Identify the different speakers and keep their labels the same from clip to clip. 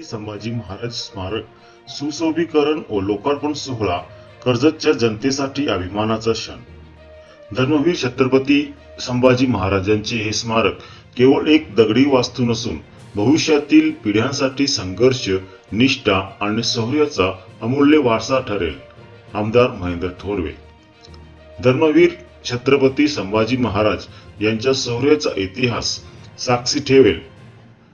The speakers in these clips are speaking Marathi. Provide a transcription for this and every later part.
Speaker 1: छत्रपती संभाजी महाराज स्मारक सुशोभीकरण व लोकार्पण सोहळा कर्जतच्या जनतेसाठी अभिमानाचा क्षण. धर्मवीर छत्रपती संभाजी महाराजांचे हे स्मारक केवळ एक दगडी वास्तू नसून भविष्यातील पिढ्यांसाठी संघर्ष निष्ठा आणि शौर्याचा अमूल्य वारसा ठरेल आमदार महेंद्र थोरवे. धर्मवीर छत्रपती संभाजी महाराज यांच्या शौर्याचा इतिहास साक्षी ठेवेल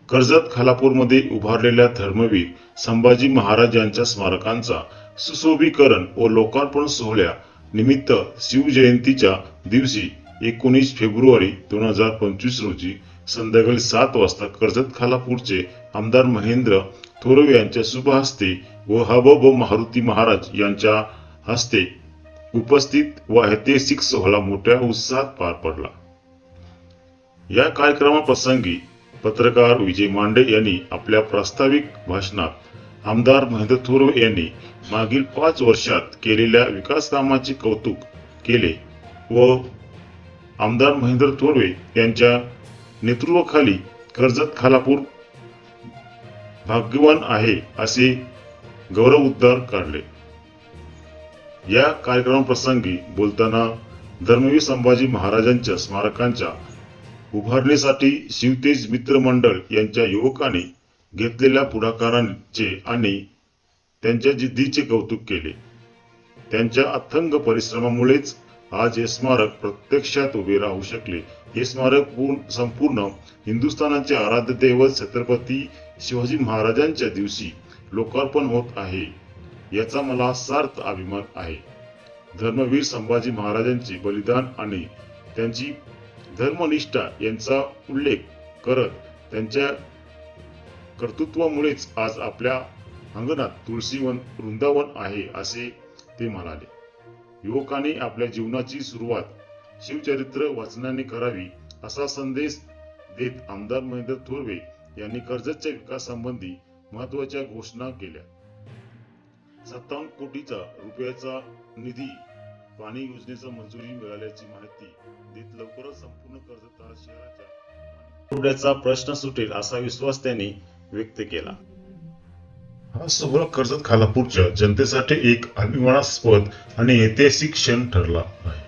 Speaker 1: कर्जत खालापूरमध्ये उभारलेल्या धर्मवीर संभाजी महाराज यांच्या स्मारकांचा सुशोभीकरण व लोकार्पण सोहळ्या निमित्त शिवजयंतीच्या दिवशी एकोणीस फेब्रुवारी दोन हजार पंचवीस रोजी संध्याकाळी सात वाजता कर्जत खालापूरचे आमदार महेंद्र थोरवे यांच्या शुभ हस्ते व हबब मारुती महाराज यांच्या हस्ते उपस्थित व ऐतिहासिक सोहळा मोठ्या उत्साहात पार पडला. या कार्यक्रमाप्रसंगी पत्रकार विजय मांडे यांनी आपल्या प्रास्ताविक भाषणात आमदार महेंद्र थोरवे यांनी मागील पाच वर्षात केलेल्या विकास कामाचे कौतुक केले व आमदार महेंद्र थोरवे यांच्या नेतृत्वाखाली कर्जत खालापूर भाग्यवान आहे असे गौरव उद्गार काढले. या कार्यक्रमाप्रसंगी बोलताना धर्मवीर संभाजी महाराजांच्या स्मारकांच्या उभारणीसाठी शिवतेज मित्र मंडळ यांच्या युवकाने घेतलेल्या पुढाकारांचे आणि त्यांच्या जिद्दीचे कौतुक केले. त्यांच्या अथंग परिश्रमामुळेच आज हे स्मारक प्रत्यक्षात उभे राहू शकले. हे स्मारक संपूर्ण हिंदुस्थानाचे आराध्य दैवत छत्रपती शिवाजी महाराजांच्या दिवशी लोकार्पण होत आहे याचा मला सार्थ अभिमान आहे. धर्मवीर संभाजी महाराजांचे बलिदान आणि त्यांची धर्मनिष्ठा यांचा उल्लेख करत त्यांच्या कर्तृत्वामुळेच आज आपल्या अंगणात तुळशीवन वृंदावन आहे असे ते म्हणाले. युवकांनी आपल्या जीवनाची सुरुवात शिवचरित्र वाचनाने करावी असा संदेश देत आमदार महेंद्र थोरवे यांनी कर्जतच्या विकासासंबंधी महत्त्वाच्या घोषणा केल्या. सत्तावन्न कोटीचा रुपयाचा निधी पाणी योजनेचा मंजुरी मिळाल्याची माहिती देत लवकरच संपूर्ण कर्जत शहराच्या पुरवठ्याचा प्रश्न सुटेल असा विश्वास त्यांनी व्यक्त केला. हा सोहळा कर्जत खालापूरच्या जनतेसाठी एक अभिमानास्पद आणि ऐतिहासिक क्षण ठरला आहे.